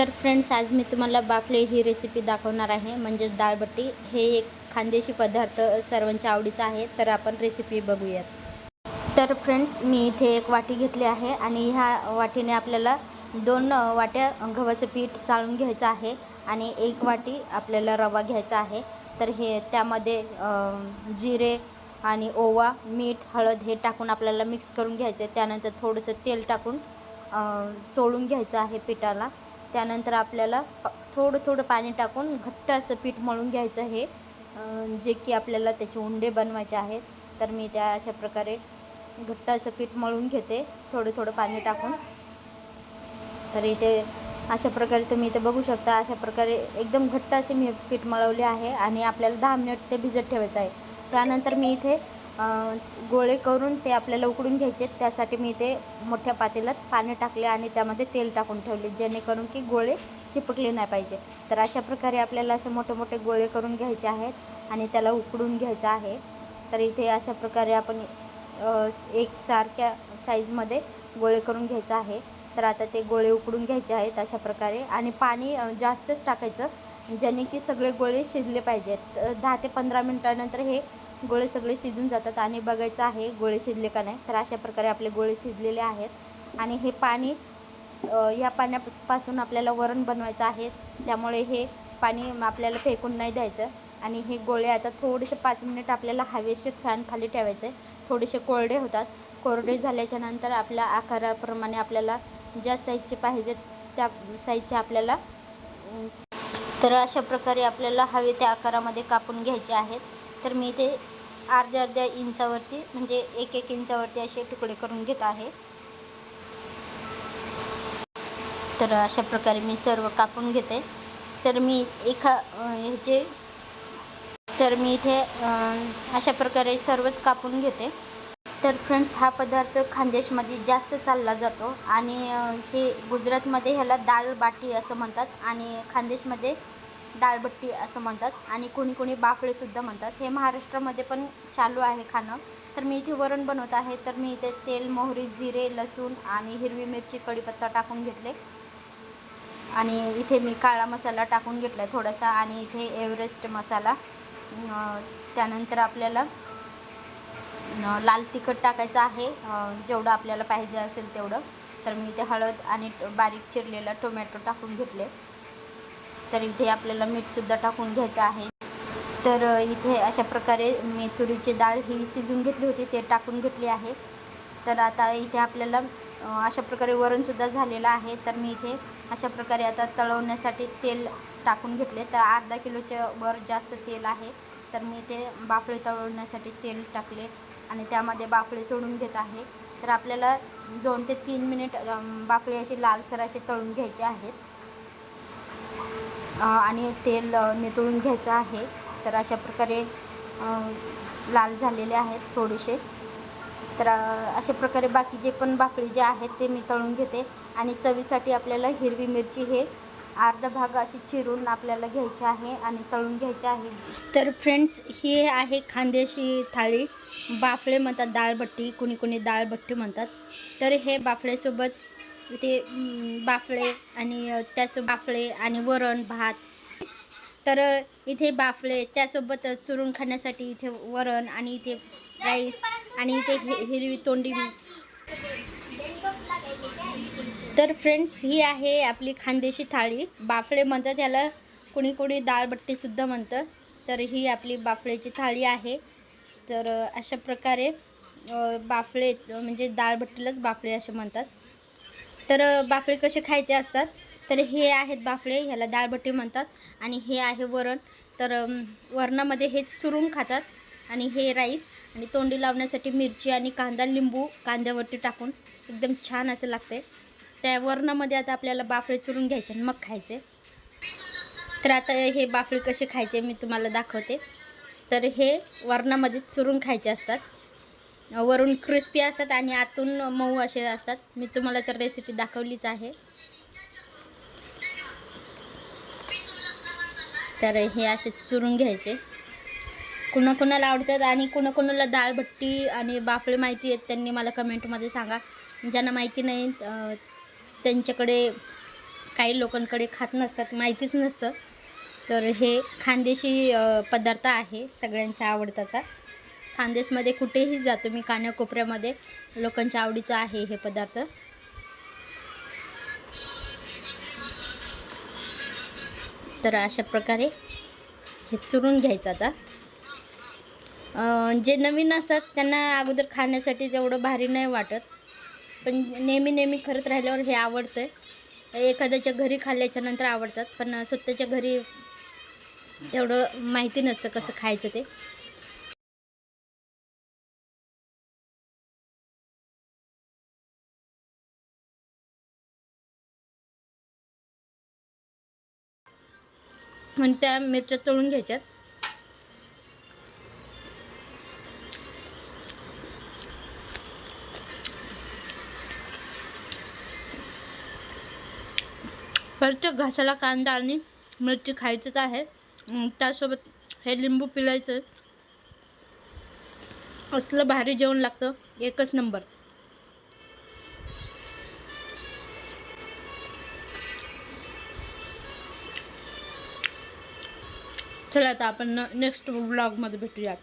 तर फ्रेंड्स आज मी तुम्हाला बाफले ही रेसिपी दाखवणार आहे. म्हणजेच डाळबट्टी हे एक खानदेशी पदार्थ सर्वांच्या आवडीचा आहे. तर आपण रेसिपी बघूयात. तर फ्रेंड्स मी इथे एक वाटी घेतली आहे आणि ह्या वाटीने आपल्याला दोन वाट्या गव्हाचं पीठ चाळून घ्यायचं आहे आणि एक वाटी आपल्याला रवा घ्यायचा आहे. तर हे त्यामध्ये जिरे आणि ओवा मीठ हळद हे टाकून आपल्याला मिक्स करून घ्यायचं आहे. त्यानंतर थोडंसं तेल टाकून चोळून घ्यायचं आहे पिठाला. त्यानंतर आपल्याला प थोडं थोडं पाणी टाकून घट्ट असं पीठ मळून घ्यायचं हे जे की आपल्याला त्याचे उंडे बनवायचे आहेत. तर मी त्या अशा प्रकारे घट्ट असं पीठ मळून घेते थोडं थोडं पाणी टाकून. तर इथे अशा प्रकारे तुम्ही इथे बघू शकता अशा प्रकारे एकदम घट्ट असे मी पीठ मळवले आहे आणि आपल्याला दहा मिनिट ते भिजत ठेवायचं आहे. त्यानंतर मी इथे गोळे करून ते आपल्याला उकडून घ्यायचे. त्यासाठी मी ते मोठ्या पातेल्यात पाणी टाकले आणि त्यामध्ये तेल टाकून ठेवले जेणेकरून की गोळे चिपकले नाही पाहिजे. तर अशा प्रकारे आपल्याला असे मोठे मोठे गोळे करून घ्यायचे आहेत आणि त्याला उकडून घ्यायचं आहे. तर इथे अशा प्रकारे आपण एक सारख्या साईजमध्ये गोळे करून घ्यायचं आहे. तर आता ते गोळे उकडून घ्यायचे आहेत अशा प्रकारे आणि पाणी जास्तच टाकायचं ज्याने की सगळे गोळे शिजले पाहिजेत. दहा ते पंधरा मिनटानंतर हे गोळे सगळे शिजून जातात आणि बघायचं आहे गोळे शिजले का नाही. तर अशा प्रकारे आपले गोळे शिजलेले आहेत. आणि हे पाणी या पाण्यापासून आपल्याला वरण बनवायचं आहे. त्यामुळे हे पाणी आपल्याला फेकून नाही द्यायचं. आणि हे गोळे आता थोडेसे पाच मिनिट आपल्याला हवेशीर फॅन खाली ठेवायचे. थोडेसे कोरडे होतात. कोरडे झाल्याच्यानंतर आपल्या आकाराप्रमाणे आपल्याला ज्या साईजचे पाहिजेत त्या साईजचे आपल्याला तर अशा प्रकारे आपल्याला हवे त्या आकारामध्ये कापून घ्यायचे आहेत. तर मी इथे अर्ध्या अर्ध्या इंचावरती म्हणजे एक एक इंचावरती असे तुकडे करून घेत आहे. तर अशा प्रकारे मी सर्व कापून घेते. तर मी एका ह्याचे तर मी इथे अशा प्रकारे सर्वच कापून घेते. तर फ्रेंड्स हा पदार्थ खानदेशमध्ये जास्त चालला जातो आणि हे गुजरातमध्ये ह्याला दाल बाटी असं म्हणतात आणि खानदेशमध्ये डाळबट्टी असं म्हणतात आणि कोणी कोणी बाफळेसुद्धा म्हणतात. हे महाराष्ट्रामध्ये पण चालू आहे खाणं. तर मी इथे वरण बनवत आहे. तर मी इथे तेल मोहरी जिरे लसूण आणि हिरवी मिरची कढीपत्ता टाकून घेतले. आणि इथे मी काळा मसाला टाकून घेतला आहे थोडासा आणि इथे एव्हरेस्ट मसाला. त्यानंतर आपल्याला लाल तिखट टाकायचं आहे. जेवढं आपल्याला पाहिजे असेल तेवढं. तर मी इथे हळद आणि बारीक चिरलेला टोमॅटो टाकून घेतले. तर इथे आपल्याला मीठसुद्धा टाकून घ्यायचं आहे. तर इथे अशा प्रकारे मी तुरीची डाळ ही शिजून घेतली होती ते टाकून घेतली आहे. तर आता इथे आपल्याला अशा प्रकारे वरणसुद्धा झालेलं आहे. तर मी इथे अशा प्रकारे आता तळवण्यासाठी तेल टाकून घेतले. तर अर्धा किलोच्या वर जास्त तेल आहे. तर मी इथे बाफळे तळवण्यासाठी तेल टाकले आणि त्यामध्ये बाफळे सोडून घेत आहे. तर आपल्याला दोन ते तीन मिनिट बाफळे असे लालसर असे तळून घ्यायचे आहेत. आणि तेल नितळून घ्यायचं आहे. तर अशा प्रकारे लाल झालेले आहेत थोडेसे. तर अशा प्रकारे बाकी जे पण बाकरी जे आहेत ते मी तळून घेते. आणि चवीसाठी आपल्याला हिरवी मिरची हे अर्धा भाग अशी चिरून आपल्याला घ्यायची आहे आणि तळून घ्यायची आहे. तर फ्रेंड्स ही आहे खांद्याशी थाळी. बाफळे म्हणतात डाळबट्टी कुणी कुणी डाळबट्टी म्हणतात. तर हे बाफळेसोबत इथे बाफळे आणि अ, त्यासोबत बाफळे आणि वरण भात. तर इथे बाफळे त्यासोबत चुरून खाण्यासाठी इथे वरण आणि इथे राईस आणि इथे हिरवी तोंडी तर फ्रेंड्स ही आहे आपली खानदेशी थाळी. बाफळे म्हणतात याला कुणी कुणी डाळबट्टीसुद्धा म्हणतं. तर ही आपली बाफळेची थाळी आहे. तर अशा प्रकारे बाफळे म्हणजे डाळबट्टीलाच बाफळे असे म्हणतात. तर बाफळे कसे खायचे असतात? तर हे आहेत बाफळे ह्याला डाळबट्टी म्हणतात. आणि हे आहे वरण. तर वरणामध्ये हे चुरून खातात. आणि हे राईस. आणि तोंडी लावण्यासाठी मिरची आणि कांदा लिंबू कांद्यावरती टाकून एकदम छान असं लागते. त्या वरणामध्ये आता आपल्याला बाफळे चुरून घ्यायचे आणि मग खायचे. तर आता हे बाफळे कसे खायचे मी तुम्हाला दाखवते. तर हे वरणामध्ये चुरून खायचे असतात. वरून क्रिस्पी असतात आणि आतून मऊ असे असतात. मी तुम्हाला तर रेसिपी दाखवलीच आहे. तर हे असे चुरून घ्यायचे. कुणाकुणाला आवडतात आणि कुणाकुणाला डाळभट्टी आणि बाफळे माहिती आहेत त्यांनी मला कमेंटमध्ये सांगा. ज्यांना माहिती नाही त्यांच्याकडे काही लोकांकडे खात नसतात माहितीच नसतं. तर हे खानदेशी पदार्थ आहे सगळ्यांच्या आवडताचा. खानदेशमध्ये कुठेही जातो मी कान्याकोपऱ्यामध्ये लोकांच्या आवडीचं आहे हे पदार्थ. तर अशा प्रकारे हे चुरून घ्यायचं आता. जे नवीन असतात त्यांना अगोदर खाण्यासाठी तेवढं भारी नाही वाटत. पण नेहमी नेहमी करत राहिल्यावर हे आवडतं एखाद्याच्या घरी खाल्ल्याच्या नंतर आवडतात पण स्वतःच्या घरी तेवढं माहिती नसतं कसं खायचं ते. म्हणून त्या मिरच्या तळून घ्यायच्यात. फक्त घासाला कांदा आणि मिरची खायचंच आहे. त्यासोबत हे लिंबू पिलायचं. असलं भारी जेवण लागतं. एकच नंबर. चला आता आपण नेक्स्ट ब्लॉगमध्ये भेटूयात.